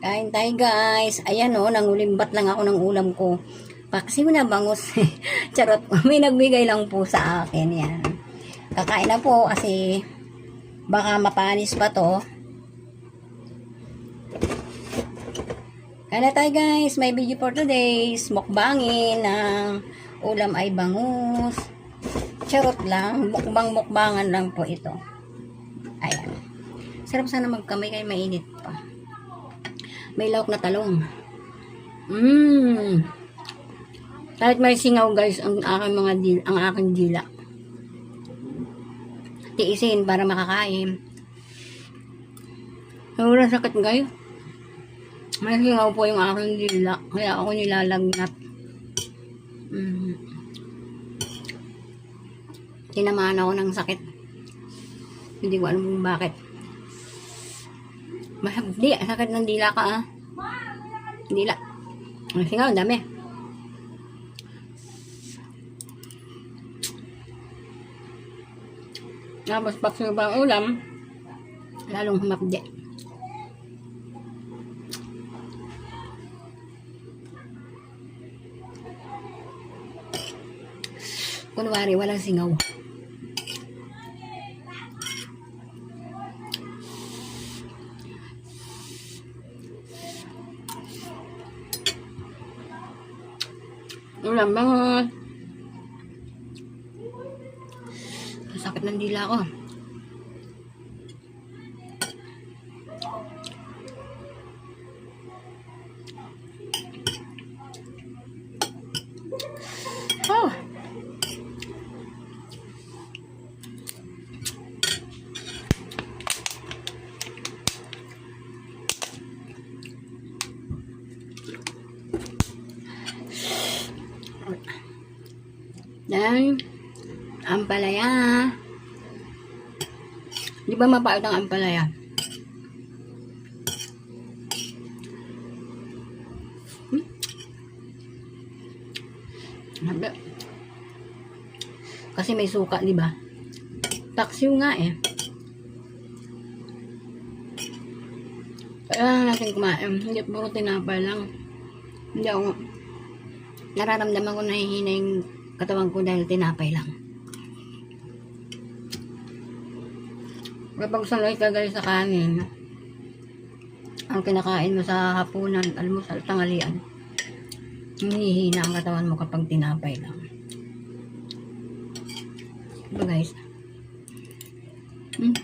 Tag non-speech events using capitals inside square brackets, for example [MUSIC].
Kain tayo guys. Ayan o, nangulimbat lang ako ng ulam ko. Paksi mo na bangus. [LAUGHS] Charot. [LAUGHS] May nagbigay lang po sa akin. Yan. Kakain na po kasi baka mapanis pa to. Kain na tayo guys. May video for today. Mukbangin ng ulam ay bangus. Charot lang. Mukbang-mukbangan lang po ito. Ayan. Sarap sana magkamay kaya mainit pa. May lawak na talong. Mmm. Kahit may singaw guys ang aking mga dil, ang aking dila. Tiisin para makakain. Sobrang sakit guys. May singaw po yung aking dila. Kaya ako nilalagnat. Mm. Tinamaan ako ng sakit. Hindi ko alam kung bakit. Mahab, di, sakit ng dila ka ah. Dila. Ang singaw, dami. Tapos pag sobrang ulam, lalong humapdi. Kunwari, walang singaw. Ulam bangot. Sakit ng dila ko. Oh. Dan, ampalaya. Di ba mapait ang ampalaya? Hmm? Kasi may suka, di ba? Taksiw nga eh. Kailangan natin kumain. Hindi puro tinapay lang. Hindi ako, nararamdaman ko nahihina yung katawan ko dahil tinapay lang. Kapag sanay ka guys sa kanin, ang kinakain mo sa hapunan, almusal, tangalian, hinihina ang katawan mo kapag tinapay lang. Diba guys? Hmm?